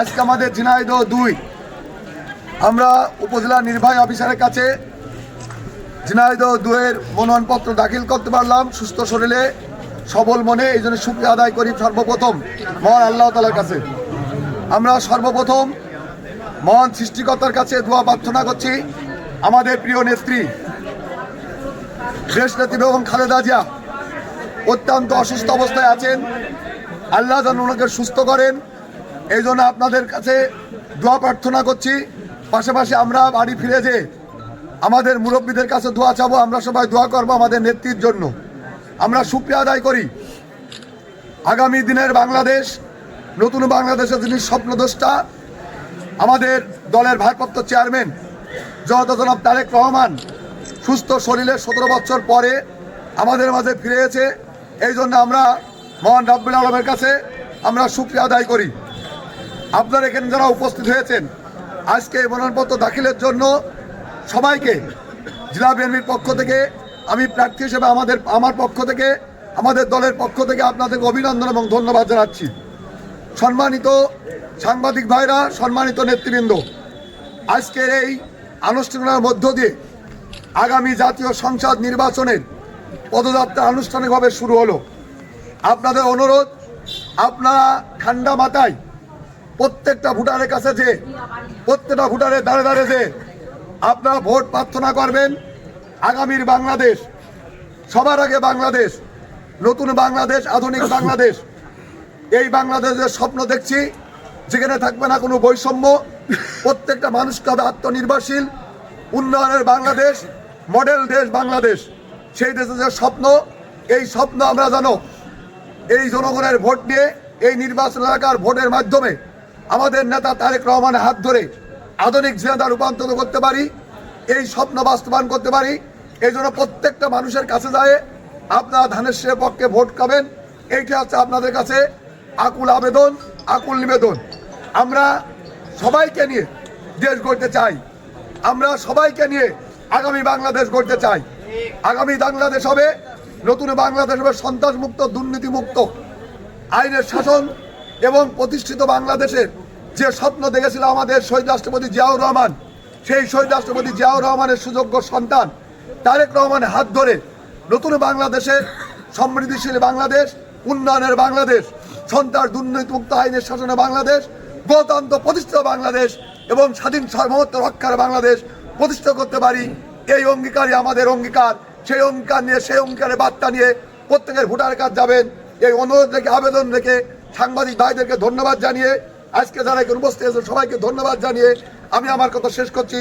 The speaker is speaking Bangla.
আজকে আমাদের ঝিনাইদহ দুই। আমরা উপজেলা নির্বাহী অফিসারের কাছে ঝিনাইদহ দুয়ের মনোনয়নপত্র দাখিল করতে পারলাম। সুস্থ শরীরে, সবল মনে, এই জন্য শুক্রিয়া আদায় করি সর্বপ্রথম মহান আল্লাহ তালার কাছে। আমরা সর্বপ্রথম মহান সৃষ্টিকর্তার কাছে দোয়া প্রার্থনা করছি। আমাদের প্রিয় নেত্রী, দেশ নেত্রী বেগম খালেদা জিয়া, অত্যন্ত অসুস্থ অবস্থায় আছেন। আল্লাহ যেন ওনাকে সুস্থ করেন। এই জন্য আপনাদের কাছে দোয়া প্রার্থনা করছি। পাশাপাশি আমরা বাড়ি ফিরে যে আমাদের মুরব্বীদের কাছে দোয়া চাবো, আমরা সবাই দোয়া করব আমাদের নেত্রীর জন্য। আমরা সুক্রিয়া আদায় করি। আগামী দিনের বাংলাদেশ, নতুন বাংলাদেশের যিনি স্বপ্নদ্রষ্টা, আমাদের দলের ভারপ্রাপ্ত চেয়ারম্যান জগত জনাব তারেক রহমান, সুস্থ শরীরে সতেরো বছর পরে আমাদের মাঝে ফিরে এসে, এই জন্য আমরা মহান রাব্বুল আলমের কাছে আমরা সুক্রিয়া আদায় করি। আপনারা এখানে যারা উপস্থিত হয়েছেন, আজকে এই মনোনয়নপত্র দাখিলের জন্য সবাইকে জেলা বিএনপির পক্ষ থেকে, আমি প্রার্থী হিসেবে আমাদের, আমার পক্ষ থেকে, আমাদের দলের পক্ষ থেকে আপনাদেরকে অভিনন্দন এবং ধন্যবাদ জানাচ্ছি। সম্মানিত সাংবাদিক ভাইরা, সম্মানিত নেতৃবৃন্দ, আজকের এই আনুষ্ঠানিকতার মধ্য দিয়ে আগামী জাতীয় সংসদ নির্বাচনের পদযাত্রা আনুষ্ঠানিকভাবে শুরু হলো। আপনাদের অনুরোধ, আপনারা ঠান্ডা মাথায় প্রত্যেকটা ভোটারের কাছে যে, প্রত্যেকটা ভোটারের দাঁড়ে দাঁড়ে যে আপনারা ভোট প্রার্থনা করবেন, আগামীর বাংলাদেশ, সবার আগে বাংলাদেশ, নতুন বাংলাদেশ, আধুনিক বাংলাদেশ, এই বাংলাদেশের স্বপ্ন দেখছি, যেখানে থাকবে না কোনো বৈষম্য, প্রত্যেকটা মানুষকে হবে আত্মনির্ভরশীল, উন্নয়নের বাংলাদেশ, মডেল দেশ বাংলাদেশ, সেই দেশের যে স্বপ্ন, এই স্বপ্ন আমরা জানো এই জনগণের ভোট নিয়ে, এই নির্বাচন এলাকার ভোটের মাধ্যমে আমাদের নেতা তারেক রহমানের হাত ধরে আধুনিক জেনাদা রূপান্তর করতে পারি, এই স্বপ্ন বাস্তবায়ন করতে পারি এই জন্য প্রত্যেকটা মানুষের কাছে যায়, আপনারা ধানের শেষের পক্ষে ভোট পাবেন এইটা হচ্ছে আপনাদের কাছে আকুল আবেদন, আকুল নিবেদন। আমরা সবাইকে নিয়ে দেশ গড়তে চাই, আমরা সবাইকে নিয়ে আগামী বাংলাদেশ গড়তে চাই। আগামী বাংলাদেশ হবে, নতুন বাংলাদেশ হবে সন্ত্রাস মুক্ত দুর্নীতি মুক্ত আইনের শাসন এবং প্রতিষ্ঠিত বাংলাদেশের যে স্বপ্ন দেখেছিল আমাদের শহীদ রাষ্ট্রপতি জিয়াউর রহমান, সেই শহীদ রাষ্ট্রপতি জিয়াউর রহমানের সুযোগ্য সন্তান তারেক রহমানের হাত ধরে নতুন বাংলাদেশের সমৃদ্ধিশীল বাংলাদেশ, উন্নয়নের বাংলাদেশ, সন্ত্রাস দুর্নীতিমুক্ত আইনের শাসনের বাংলাদেশ, গণতন্ত্র প্রতিষ্ঠিত বাংলাদেশ এবং স্বাধীন সার্বভৌমত্ব রক্ষার বাংলাদেশ প্রতিষ্ঠা করতে পারি। এই অঙ্গীকারই আমাদের অঙ্গীকার। সেই অঙ্গীকার নিয়ে, সেই অঙ্গীকারের বার্তা নিয়ে প্রত্যেকের ভোটার কার্ড যাবেন। এই অনুরোধ রেখে, আবেদন রেখে সাংবাদিক ভাইদেরকে ধন্যবাদ জানিয়ে আজকে যারা এখানে উপস্থিত সবাইকে ধন্যবাদ জানিয়ে আমি আমার কথা শেষ করছি।